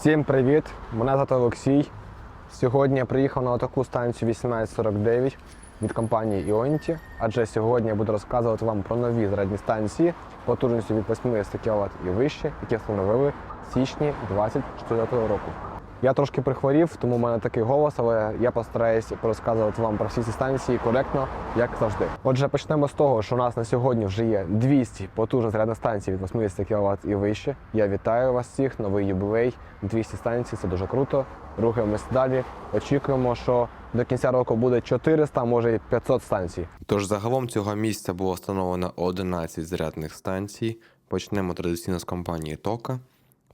Всім привіт! Мене звати Олексій. Сьогодні я приїхав на таку станцію 1849 від компанії Іонті, адже сьогодні я буду розказувати вам про нові зарядні станції потужністю від 80 кВт і вище, які встановили в січні 2024 року. Я трошки прихворів, тому в мене такий голос, але я постараюсь розказувати вам про всі ці станції коректно, як завжди. Отже, почнемо з того, що у нас на сьогодні вже є 200 потужних зарядних станцій від 80 кВт і вище. Я вітаю вас всіх, новий юбілей, 200 станцій, це дуже круто. Рухаємось далі. Очікуємо, що до кінця року буде 400, може і 500 станцій. Тож загалом цього місця було встановлено 11 зарядних станцій. Почнемо традиційно з компанії Тока.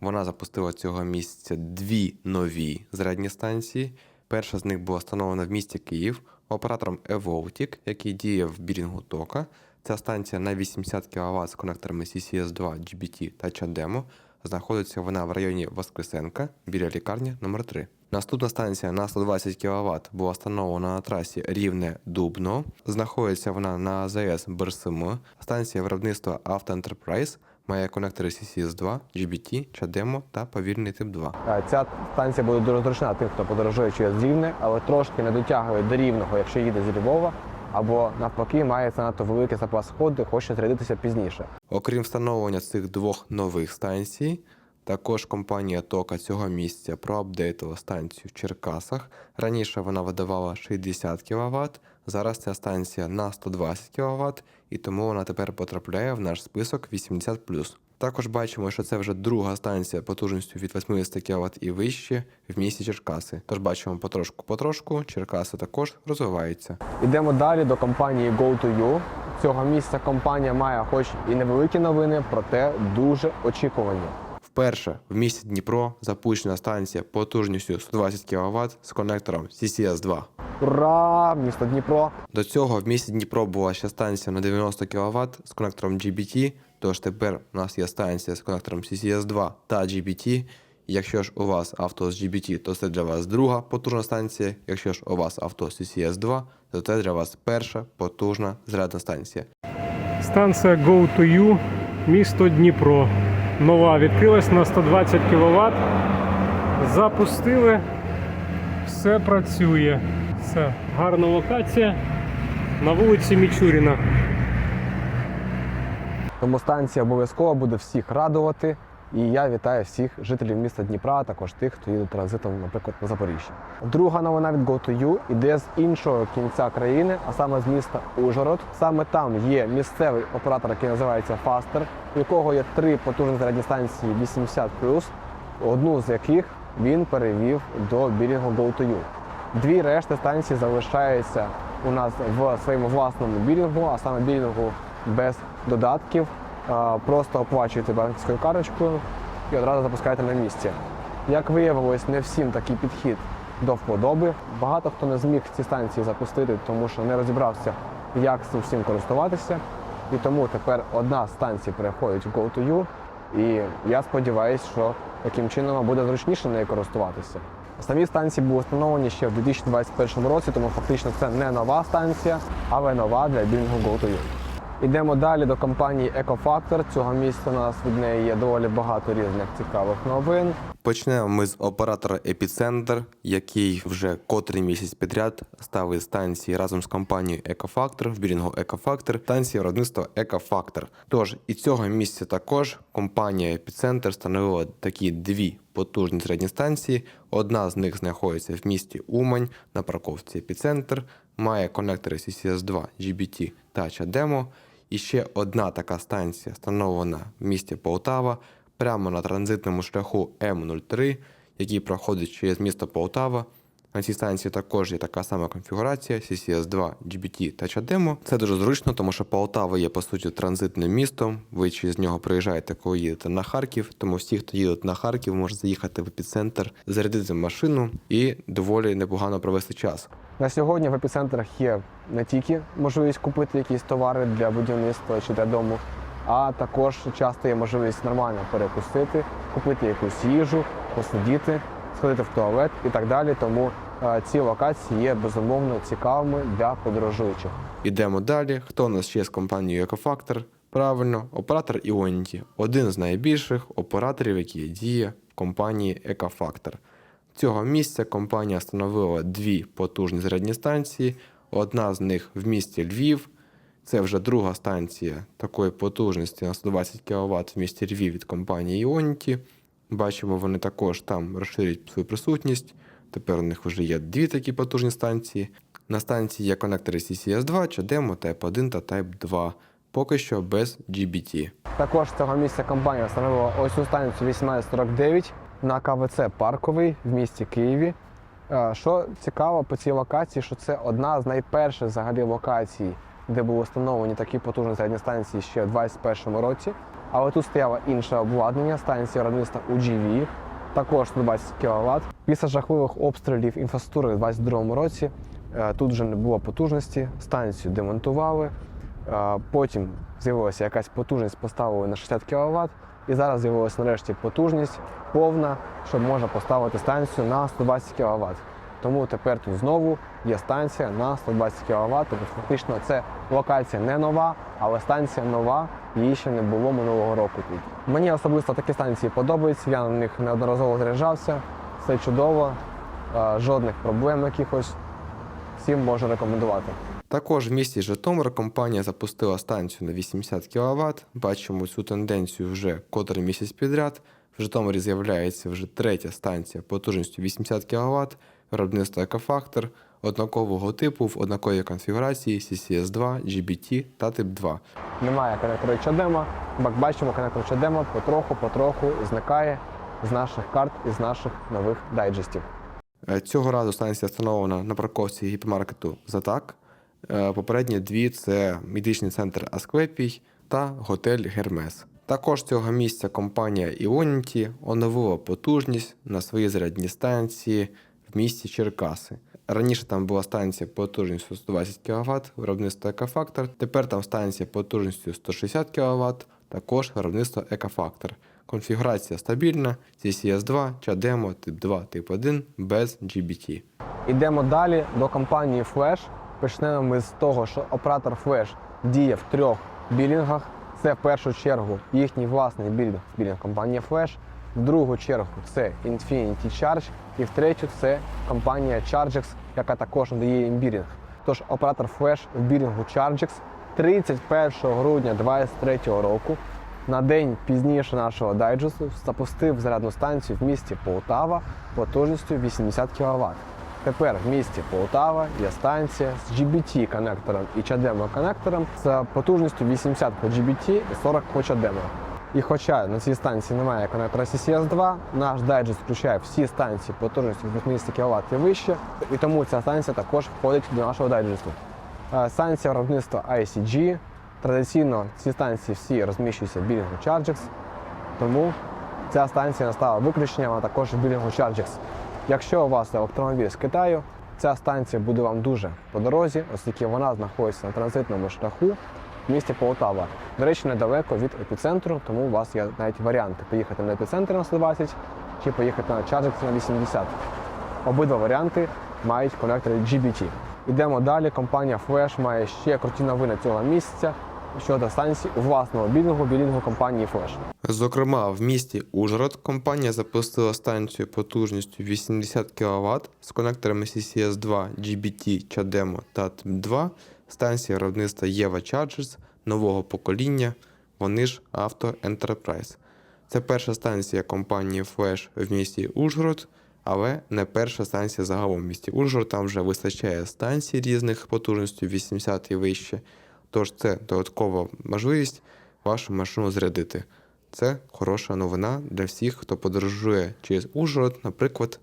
Вона запустила цього місця дві нові зарядні станції. Перша з них була встановлена в місті Київ оператором Evoltic, який діє в бірінгу Тока. Ця станція на 80 кВт з конекторами CCS2, GBT та CHAdeMO. Знаходиться вона в районі Воскресенка біля лікарні номер 3 Наступна станція на 120 кВт була встановлена на трасі Рівне Дубно. Знаходиться вона на АЗС БРСМ. Станція виробництва Auto має конектори CCS2, GBT, CHAdeMO та повільний тип 2. Е, Ця станція буде дуже зручна тим, хто подорожує через Рівне, але трошки не дотягує до рівного, якщо їде з Львова, або навпаки має занадто великий запас ходу, хоче зарядитися пізніше. Окрім встановлення цих двох нових станцій, також компанія Тока цього місця проапдейтила станцію в Черкасах. Раніше вона видавала 60 кВт, зараз ця станція на 120 кВт, і тому вона тепер потрапляє в наш список 80+. Також бачимо, що це вже друга станція потужністю від 80 кВт і вище в місті Черкаси. Тож бачимо потрошку-потрошку, Черкаси також розвиваються. Йдемо далі до компанії Go2You. Цього місця компанія має хоч і невеликі новини, проте дуже очікувані. Вперше в місті Дніпро запущена станція потужністю 120 кВт з конектором CCS2. Ура! Місто Дніпро! До цього в місті Дніпро була ще станція на 90 кВт з конектором GBT, тож тепер у нас є станція з конектором CCS2 та GBT. Якщо ж у вас авто з GBT, то це для вас друга потужна станція. Якщо ж у вас авто з CCS2, то це для вас перша потужна зарядна станція. Станція Go2U, місто Дніпро. Нова відкрилась на 120 кВт. Запустили. Все працює. Все. Гарна локація на вулиці Мічуріна. Тому станція обов'язково буде всіх радувати. І я вітаю всіх жителів міста Дніпра, а також тих, хто їде транзитом, наприклад, на Запоріжжя. Друга новина від GoToYou іде з іншого кінця країни, а саме з міста Ужгород. Саме там є місцевий оператор, який називається Faster, у якого є три потужні зарядні станції 80 одну з яких він перевів до білінгу GoToYou. Дві решти станцій залишаються у нас в своєму власному білінгу, а саме білінгу без додатків. Просто оплачуєте банківською карточкою і одразу запускаєте на місці. Як виявилось, не всім такий підхід до вподоби. Багато хто не зміг ці станції запустити, тому що не розібрався, як цим всім користуватися. І тому тепер одна з станцій переходить в GoToYou, і я сподіваюся, що таким чином буде зручніше нею користуватися. Самі станції були встановлені ще в 2021 році, тому фактично це не нова станція, але нова для білінгу GoToYou. Йдемо далі до компанії EcoFactor. Цього місця у нас від неї є доволі багато різних цікавих новин. Почнемо ми з оператора Епіцентр, який вже котрий місяць підряд ставить станції разом з компанією Екофактор в бірінгу Екофактор, станції виробництва Екофактор. Тож і цього місця також компанія Епіцентр встановила такі дві потужні середні станції. Одна з них знаходиться в місті Умань на парковці Епіцентр, має конектори CCS2, GBT та CHAdeMO. І ще одна така станція встановлена в місті Полтава прямо на транзитному шляху М03, який проходить через місто Полтава. На цій станції також є така сама конфігурація CCS2, GBT та CHAdeMO. Це дуже зручно, тому що Полтава є по суті транзитним містом. Ви через нього приїжджаєте, коли їдете на Харків. Тому всі, хто їдуть на Харків, можуть заїхати в епіцентр, зарядити машину і доволі непогано провести час. На сьогодні в епіцентрах є не тільки можливість купити якісь товари для будівництва чи для дому, а також часто є можливість нормально перекусити, купити якусь їжу, посидіти, сходити в туалет і так далі. Тому е, ці локації є безумовно цікавими для подорожуючих. Ідемо далі. Хто у нас ще з компанією Екофактор? Правильно, оператор Ionity – один з найбільших операторів, які діє в компанії Екофактор. Цього місця компанія встановила дві потужні зарядні станції. Одна з них в місті Львів. Це вже друга станція такої потужності на 120 кВт в місті Львів від компанії Ionity. Бачимо, вони також там розширюють свою присутність. Тепер у них вже є дві такі потужні станції. На станції є конектори CCS2, CHAdeMO, Type 1 та Type 2. Поки що без GBT. Також цього місця компанія встановила ось цю станцію 1849 на КВЦ Парковий в місті Києві. Е, Що цікаво по цій локації, що це одна з найперших взагалі локацій, де були встановлені такі потужні зарядні станції ще в 2021 році. Але тут стояло інше обладнання, станція виробництва UGV, також 120 кВт. Після жахливих обстрілів інфраструктури у 2022 році е, тут вже не було потужності, станцію демонтували. Е, Потім з'явилася якась потужність, поставили на 60 кВт, і зараз з'явилася нарешті потужність повна, що можна поставити станцію на 120 кВт. Тому тепер тут знову є станція на 120 кВт. Тобто фактично це локація не нова, але станція нова, її ще не було минулого року тут. Мені особисто такі станції подобаються, я на них неодноразово заряджався, все чудово, е, жодних проблем якихось. Всім можу рекомендувати. Також в місті Житомир компанія запустила станцію на 80 кВт. Бачимо цю тенденцію вже котрий місяць підряд. В Житомирі з'являється вже третя станція потужністю 80 кВт, виробництво Екофактор, однакового типу в однаковій конфігурації CCS2, GBT та Type 2. Немає конектору Чадема. Як бачимо, конектор Чадема потроху-потроху зникає з наших карт і з наших нових дайджестів. Е, Цього разу станція встановлена на парковці гіпермаркету Затак. Е, Попередні дві це медичний центр Асклепій та готель Гермес. Також цього місця компанія Ionity оновила потужність на свої зарядні станції в місті Черкаси. Раніше там була станція потужністю 120 кВт, виробництво Екофактор. Тепер там станція потужністю 160 кВт, також виробництво Екофактор. Конфігурація стабільна, CCS2, CHAdeMO, Type 2, Type 1 без GBT. Ідемо далі до компанії Flash. Почнемо ми з того, що оператор Flash діє в трьох білінгах. Це в першу чергу їхній власний білінг, білінг компанії Flash. В другу чергу це Infinity Charge. І в третю це компанія Chargex, яка також надає їм білінг. Тож оператор Flash в білінгу Chargex 31 грудня 2023 року на день пізніше нашого дайджесту запустив зарядну станцію в місті Полтава потужністю 80 кВт. Тепер в місті Полтава є станція з GBT коннектором і CHAdeMO коннектором з потужністю 80 по GBT і 40 по CHAdeMO. І хоча на цій станції немає коннектора CCS2, наш дайджест включає всі станції потужністю 80 кВт і вище, і тому ця станція також входить до нашого дайджесту. Е, Станція виробництва ICG. Традиційно ці станції всі розміщуються в білінгу Chargex, тому ця станція не стала виключенням, а також в білінгу Chargex. Якщо у вас електромобіль з Китаю, ця станція буде вам дуже по дорозі, оскільки вона знаходиться на транзитному шляху в місті Полтава. До речі, недалеко від епіцентру, тому у вас є навіть варіанти поїхати на епіцентр на 120 чи поїхати на Chargex на 80. Обидва варіанти мають конектори GBT. Йдемо далі. Компанія Flash має ще круті новини цього місяця щодо станцій у власному білінгу, компанії Flash. Зокрема, в місті Ужгород компанія запустила станцію потужністю 80 кВт з конекторами CCS2, GBT, CHAdeMO та Type 2. Станція виробництва Єва Chargers нового покоління, вони ж Auto Enterprise. Це перша станція компанії Flash в місті Ужгород, але не перша станція загалом в місті Ужгород. Там вже вистачає станцій різних потужністю 80 і вище. Тож це додаткова можливість вашу машину зарядити. Це хороша новина для всіх, хто подорожує через Ужгород, наприклад,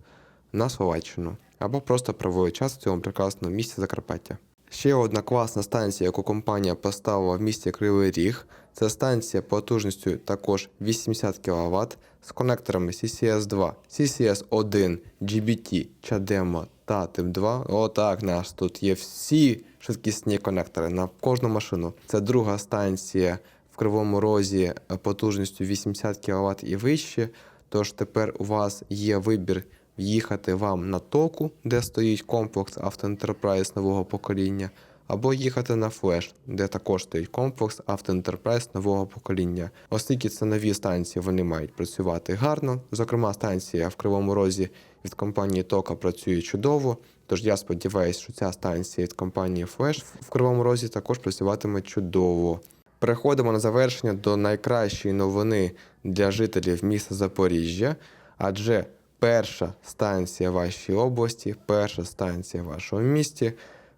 на Словаччину, або просто проводить час в цьому прекрасному місці Закарпаття. Ще одна класна станція, яку компанія поставила в місті Кривий Ріг, це станція потужністю також 80 кВт з конекторами CCS2, CCS1, GBT, CHAdeMO та Type 2. Отак, нас тут є всі швидкісні конектори на кожну машину. Це друга станція в Кривому Розі е, потужністю 80 кВт і вище. Тож тепер у вас є вибір в'їхати вам на току, де стоїть комплекс Auto Enterprise нового покоління, або їхати на флеш, де також стоїть комплекс автоінтерпрес нового покоління. Оскільки це нові станції, вони мають працювати гарно. Зокрема, станція в Кривому Розі від компанії Тока працює чудово. Тож я сподіваюся, що ця станція від компанії Flash в Кривому Розі також працюватиме чудово. Переходимо на завершення до найкращої новини для жителів міста Запоріжжя, адже перша станція вашій області, перша станція в вашому місті,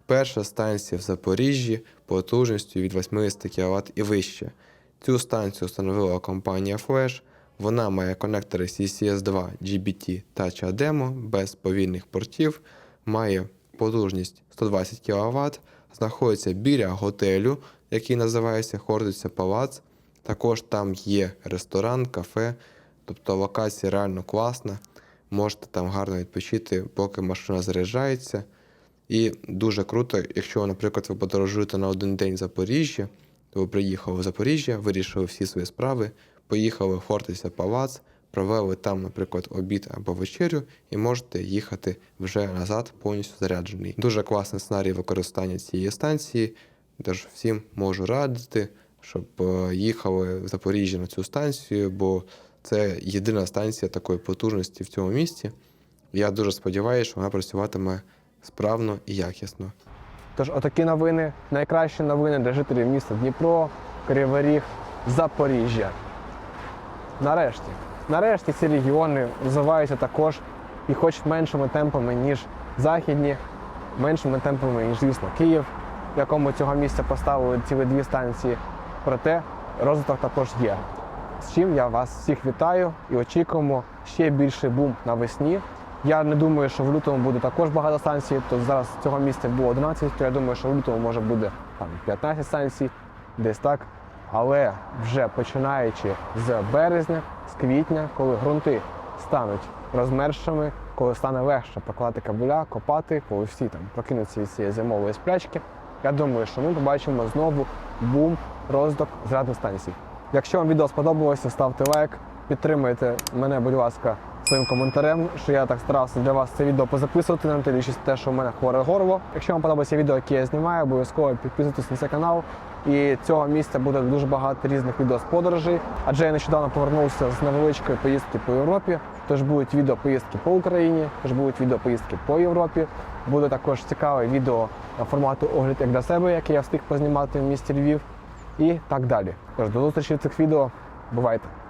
перша станція в Запоріжжі потужністю від 80 кВт і вище. Цю станцію встановила компанія Flash. Вона має конектори CCS2 GBT Touch ADEMO без повільних портів, має потужність 120 кВт, знаходиться біля готелю, який називається Хордиця Палац. Також там є ресторан, кафе, тобто локація реально класна. Можете там гарно відпочити, поки машина заряджається. І дуже круто, якщо, наприклад, ви подорожуєте на один день в Запоріжжя, то ви приїхали в Запоріжжя, вирішили всі свої справи, поїхали в Хортиця Палац, провели там, наприклад, обід або вечерю, і можете їхати вже назад повністю заряджений. Дуже класний сценарій використання цієї станції. Тож всім можу радити, щоб е, їхали в Запоріжжя на цю станцію, бо це єдина станція такої потужності в цьому місті. Я дуже сподіваюся, що вона працюватиме справно і якісно. Тож, отакі новини, найкращі новини для жителів міста Дніпро, Кривий Ріг, Запоріжжя. Нарешті, нарешті ці регіони розвиваються також і хоч меншими темпами, ніж західні, меншими темпами, ніж, звісно, Київ, в якому цього місця поставили цілі дві станції. Проте розвиток також є. З чим я вас всіх вітаю і очікуємо ще більший бум навесні. Я не думаю, що в лютому буде також багато станцій. То зараз цього місця було 11, то я думаю, що в лютому може буде там 15 станцій, десь так. Але вже починаючи з березня, з квітня, коли ґрунти стануть розмершими, коли стане легше прокладати кабеля, копати, коли всі там прокинуться від цієї зимової сплячки, я думаю, що ми побачимо знову бум, розвиток зарядних станцій. Якщо вам відео сподобалося, ставте лайк, підтримуйте мене, будь ласка, своїм коментарем, що я так старався для вас це відео позаписувати, не дивлячись те, що в мене хворе горло. Якщо вам подобається відео, яке я знімаю, обов'язково підписуйтесь на цей канал. І цього місця буде дуже багато різних відео з подорожей. Адже я нещодавно повернувся з невеличкої поїздки по Європі. Тож будуть відео поїздки по Україні, тож будуть відео поїздки по Європі. Буде також цікаве відео формату огляд як для себе, яке я встиг познімати в місті Львів, і так далі. Тож до зустрічі в цих відео. Бувайте!